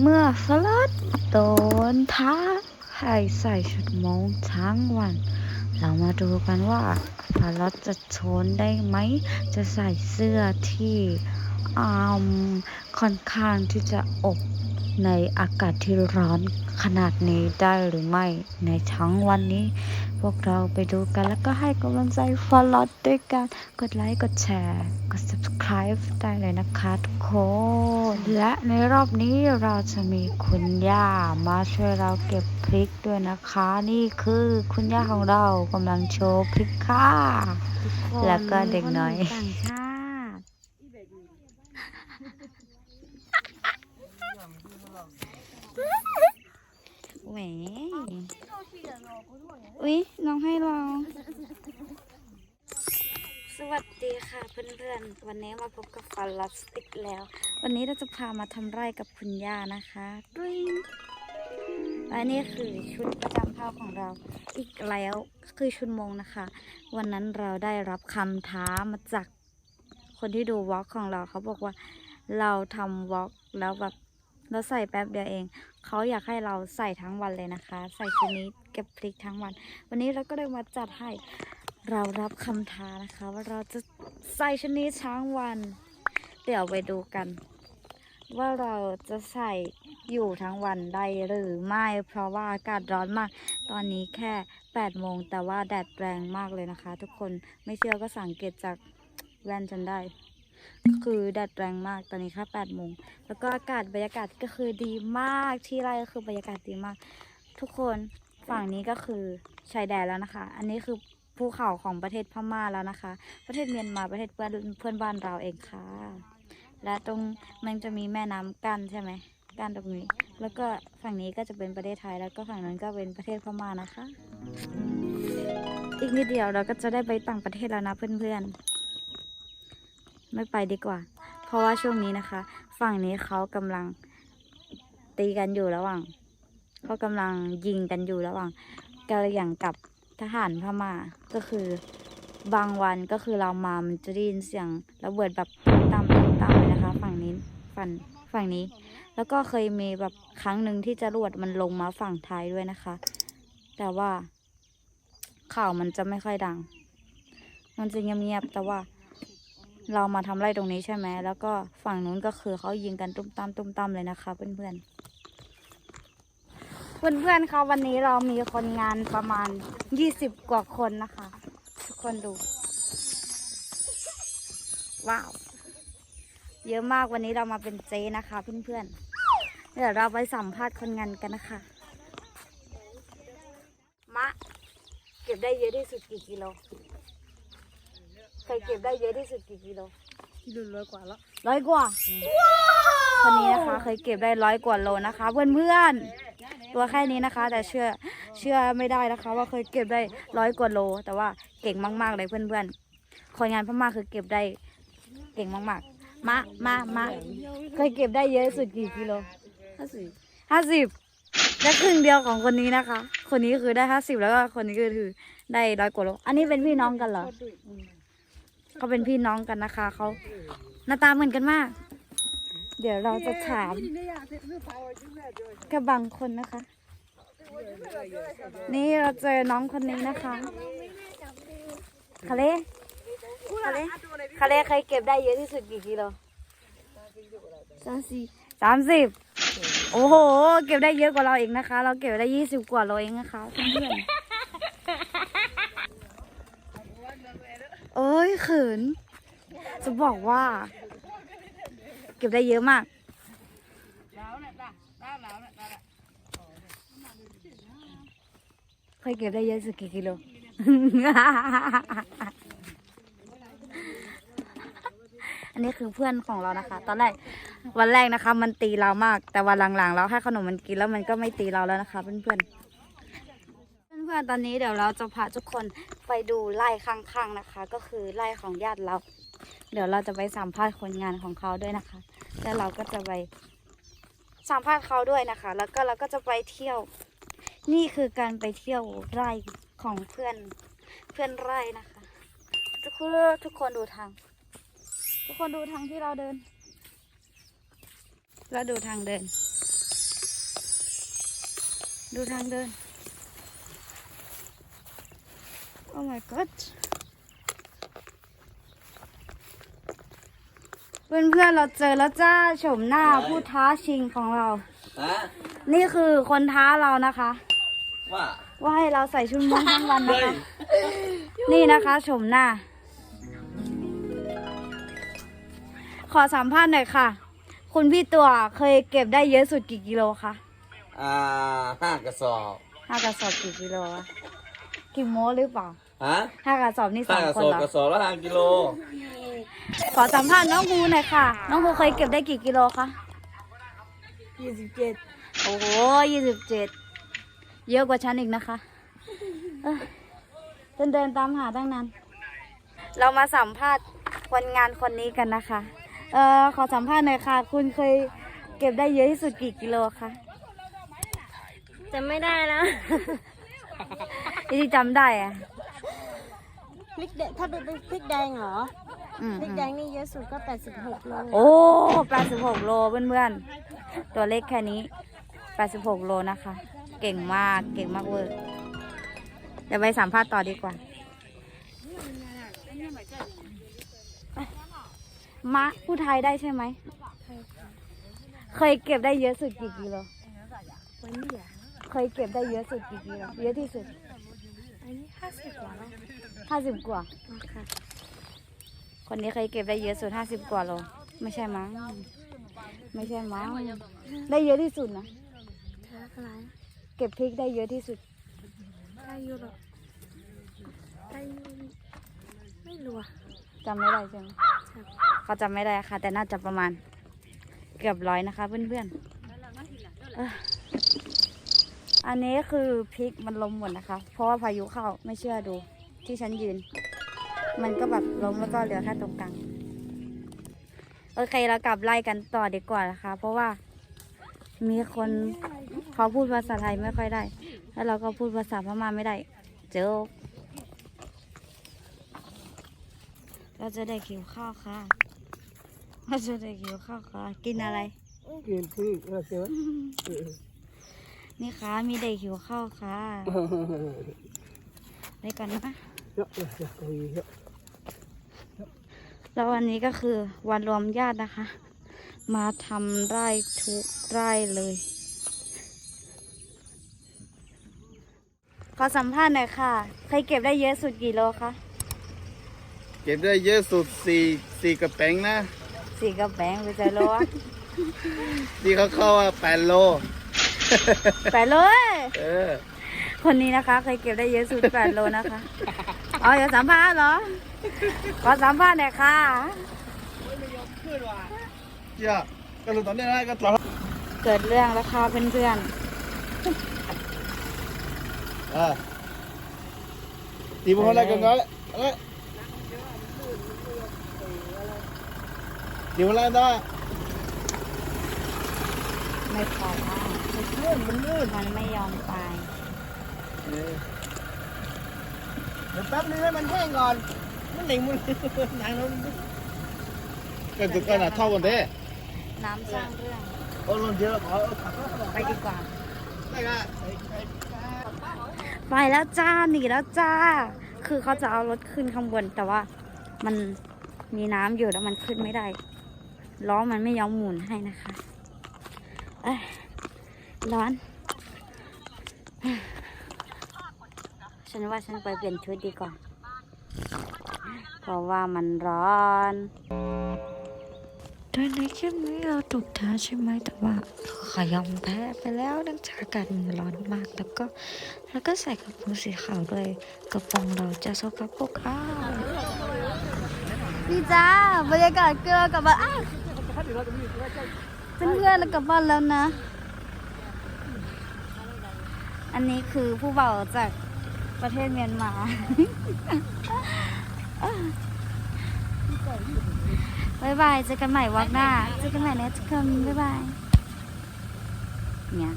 เมื่อฟลอดโดนท้าให้ใส่ชุดมงทั้งวัน เรามาดูกันว่าฟลอดจะชนได้ไหม จะใส่เสื้อที่อ่าค่อนข้างที่จะอบ ในอากาศที่ร้อนขนาดนี้ได้หรือไม่ในทั้งวันนี้ พวกเราไปดูกันแล้วก็ให้กำลังใจฟอลอดด้วยกันกดไลค์กดแชร์ กด subscribe ได้เลยนะคะทุกคน และในรอบนี้เราจะมีคุณย่ามาช่วยเราเก็บพริกด้วยนะคะ นี่คือคุณย่าของเรากำลังโชว์พริกค่ะ แล้วก็เด็กน้อย ต่างชาติ แหวอุ๊ยน้องให้ลอง สวัสดีค่ะเพื่อนๆ วันนี้มาพบกับฟันลัสติกแล้ว วันนี้เราจะพามาทำไร่กับคุณย่านะคะดริงและนี่คือชุดประจำภาพของเราอีกแล้วคือชุดมงนะคะ วันนั้นเราได้รับคำท้ามาจากคนที่ดูวอล์กของเราเขาบอกว่าเราทำวอล์กแล้วแบบ เราใส่แป๊บเดียวเอง เขาอยากให้เราใส่ทั้งวันเลยนะคะ ใส่ชุดนี้เก็บพลิกทั้งวัน วันนี้เราก็เลยมาจัดให้เรารับคำท้านะคะ ว่าเราจะใส่ชุดนี้ทั้งวัน เดี๋ยวไปดูกัน ว่าเราจะใส่อยู่ทั้งวันได้หรือไม่เพราะว่าอากาศร้อนมาก ตอนนี้แค่8โมงแต่ว่าแดดแรงมากเลยนะคะ ทุกคนไม่เชื่อก็สังเกตจากแว่นฉันได้ ก็คือแดดแรงมากตอนนี้ค่8โมงแล้วก็อากาศบรรยากาศก็คือดีมากที่ไร่ก็คือบรรยากาศดีมาก ทุกคนฝั่งนี้ก็คือชายแดนแล้วนะคะ อันนี้คือภูเขาของประเทศพม่าแล้วนะคะ ประเทศเมียนมาประเทศเพื่อนเพื่อนบ้านเราเองค่ะ และตรงมันจะมีแม่น้ำกั้นใช่ไหมกั้นตรงนี้ แล้วก็ฝั่งนี้ก็จะเป็นประเทศไทยแล้วก็ฝั่งนั้นก็เป็นประเทศพม่านะคะ อีกนิดเดียวเราก็จะได้ไปต่างประเทศแล้วนะเพื่อนๆ ไม่ไปดีกว่า เพราะว่าช่วงนี้นะคะ ฝั่งนี้เขากำลังตีกันอยู่ระหว่างเขากำลังยิงกันอยู่ระหว่างกะหรี่งกับทหารพม่าก็คือบางวันก็คือเรามามันจะได้ยินเสียงระเบิดแบบตามตามเลยนะคะ ฝั่งนี้ฝั่งฝั่งนี้ แล้วก็เคยมีแบบครั้งหนึ่งที่จรวดมันลงมาฝั่งไทยด้วยนะคะ แต่ว่าข่าวมันจะไม่ค่อยดัง มันจะเงียบๆแต่ว่า เรามาทำไร่ตรงนี้ใช่ไหมแล้วก็ฝั่งนู้นก็คือเขายิงกันตุ้มตามตุ้มตามเลยนะคะ เพื่อนๆเพื่อนๆคะวันนี้เรามีคนงานประมาณยี่สิบกว่าคนนะคะ ทุกคนดู ว้าว เยอะมากวันนี้เรามาเป็นเจนะคะ เพื่อนๆเดี๋ยวเราไปสัมภาษณ์คนงานกันนะคะ มะ เก็บได้เยอะที่สุดกี่กิโล เคยเก็บได้เยอะที่สุดกี่กิโลกิโลร้อยกว่าแล้วร้อยกว่าคนนี้นะคะเคยเก็บได้ร้อยกว่าโลนะคะ เพื่อนเพื่อนๆตัวแค่นี้นะคะ แต่เชื่อเชื่อไม่ได้นะคะ ว่าเคยเก็บได้ร้อยกว่าโล แต่ว่าเก่งมากๆเลยเพื่อนเพื่อนๆคนงานพม่าคือเก็บได้เก่งมากๆ มามามาเคยเก็บได้เยอะสุดกี่กิโลห้าสิบห้าสิบและครึ่งเดียวของคนนี้นะคะ คนนี้คือได้ห้าสิบแล้วก็คนนี้ก็คือได้ร้อยกว่าโล อันนี้เป็นพี่น้องกันเหรอ เขาเป็นพี่น้องกันนะคะ เขาหน้าตาเหมือนกันมาก เดี๋ยวเราจะถามแค่บางคนนะคะ นี่เราเจอน้องคนนี้นะคะคาเล่คาเล่คาเล่เคยเก็บได้เยอะที่สุดกี่กิโลสามสี่สามสิบโอ้โห เก็บได้เยอะกว่าเราเองนะคะ เราเก็บได้ยี่สิบกว่าโลเองนะคะเพื่อน เอ้ยเขิน จะบอกว่า เก็บได้เยอะมาก เคยเก็บได้เยอะสุดกี่กิโล อันนี้คือเพื่อนของเรานะคะ ตอนแรกวันแรกนะคะ มันตีเรามาก แต่วันหลังๆ เราให้ขนมมันกินแล้วมันก็ไม่ตีเราแล้วนะคะ เพื่อนๆ เพื่อนๆตอนนี้เดี๋ยวเราจะพาทุกคนไปดูไร่ข้างๆนะคะ ก็คือไร่ของญาติเรา เดี๋ยวเราจะไปสัมภาษณ์คนงานของเขาด้วยนะคะ แล้วเราก็จะไปสัมภาษณ์เขาด้วยนะคะ แล้วก็เราก็จะไปเที่ยว นี่คือการไปเที่ยวไร่ของเพื่อนเพื่อนไร่นะคะ ทุกคนทุกคนดูทาง ทุกคนดูทางที่เราเดินแล้วดูทางเดิน ดูทางเดิน โอ้ my god เพื่อนเพื่อนๆเราเจอแล้วจ้าโฉมหน้าผู้ท้าชิงของเรา ฮะนี่คือคนท้าเรานะคะ ว่าว่าให้เราใส่ชุดม้วนทั้งวันนะเฮ้ยคะ นี่นะคะชมหน้า ขอสัมภาษณ์หน่อยค่ะ คุณพี่ตัวเคยเก็บได้เยอะสุดกี่กิโลคะอ่าห้ากระสอบห้ากระสอบกี่กิโลอะกี่โมหรือเปล่า ฮะห้ากระสอบนี่สห้าองกระคสนอบเหรอกระสอบละห้ากิโล ขอสัมภาษณ์น้องภูหน่อยค่ะ น้องภูเคยเก็บได้กี่กิโลคะยี่สิบเจ็ดโอ้โหยี่สิบเจ็ดเยอะกว่าฉันอีกนะคะเอ้ยเดินเดินตามหาตั้งนานเรามาสัมภาษณ์คนงานคนนี้กันนะคะเอ่อขอสัมภาษณ์หน่อยค่ะ คุณเคยเก็บได้เยอะที่สุดกี่กิโลคะจำไม่ได้นะที่จำได้อะ พริกแดงถ้าเป็นพริกแดงเหรออืมพริกแดงนี่เยอะสุดก็แปดสิบหกโลโอ้แปดสิบหกโลเพื่อนๆ ตัวเล็กแค่นี้แปดสิบหกโลนะคะ เก่งมาก เก่งมากเวอร์ เดี๋ยวไปสัมภาษณ์ต่อดีกว่า มะผู้ไทยได้ใช่ไหม เคยเก็บได้เยอะสุดกี่กิโล วันนี้อะเคยเก็บได้เยอะสุดกี่กิโล เยอะที่สุด อันนี้ห้าสิบกว่าแล้ว ห้าสิบกว่าค่ะคนนี้เคยเก็บได้เยอะสุดห้าสิบกว่าโลไม่ใช่มั้งไม่ใช่มั้งได้เยอะที่สุดนะเธออะไรเก็บพริกได้เยอะที่สุดได้อยูหรอได้อยูไม่รู้อะจำไม่ได้ใช่ไหมเขาจำไม่ได้ค่ะ แต่น่าจะประมาณ เกือบร้อยนะคะเพื่อนๆเอ้ออันนี้คือพริกมันล้มหมดนะคะ เพราะว่าพายุเข้าไม่เชื่อดู ที่ฉันยืน มันก็แบบล้มแล้วก็เหลือแค่ตรงกลางโอเคเรากลับไล่กันต่อดีกว่านะคะ เพราะว่ามีคนเขาพูดภาษาไทยไม่ค่อยได้ แล้วเราก็พูดภาษาพม่าไม่ได้ เจอเราจะได้ขิวข้าวค่ะเราจะได้ขิวข้าวค่ะ กินอะไร กินพริกเออเสือนี่ค่ะมีเด็กหิวข้าวค่ะไปก่อนนะ เยอะเลยเยอะเยอะแล้ววันนี้ก็คือวันรวมญาตินะคะ มาทำไร่ทุกไร่เลย ขอสัมภาษณ์หน่อยค่ะ ใครเก็บได้เยอะสุดกี่โลคะ เก็บได้เยอะสุดสี่สี่กระแป้งนะสี่กระแบงไปใจโลอะ ที่เขาเข้าว่าแปดโลไปเลยเออ คนนี้นะคะ เคยเก็บได้เยอะสุดแปดโลนะคะอ๋ออย่าสัมภาษณ์เหรอขอสัมภาษณ์หน่อยค่ะเจ้าก็รู้ตอนนี้นะก็ตอนเกิดเรื่องแล้วค่ะเพื่อนอ่าตีบุคคลอะไรกันเนาะเอ้ยตีบุคคลอะไรนะๆไม่พอมากมันลื่นมันไม่ยอมไป เดี๋ยวแป๊บนึงให้มันแห้งก่อน มันหนิงมันหนังแล้วก็จุดกันอะเท่ากันเด้น้ำสร้างเรื่องโอ้ลงเยอะขอขับรถไปดีกว่าได้ค่ะไปแล้วจ้าหนีแล้วจ้า คือเขาจะเอารถขึ้นข้างบนแต่ว่ามันมีน้ำอยู่แล้วมันขึ้นไม่ได้ ล้อมันไม่ยอมหมุนให้นะคะเอ้ยร้อน ฉันว่าฉันไปเปลี่ยนชุดดีกว่า เพราะว่ามันร้อนโดยในคลิปนี้เราถูกท้าใช่ไหมแต่ว่าขอยอมแพ้ไปแล้วเนื่องจากอากาศมันร้อนมาก แล้วก็แล้วก็ใส่กระโปรงสีขาวด้วยกระโปรงเราจะสกปรกอ้าวพี่จ้าบรรยากาศเกลือกลับบ้านอ้าวเพื่อนๆเรากลับบ้านแล้วนะ อันนี้คือผู้เบาจาก ประเทศเมียนมา บ๊ายบายเจอกันใหม่วักหน้า เจอกันใหม่นะทุกคน บ๊ายบาย เนี่ย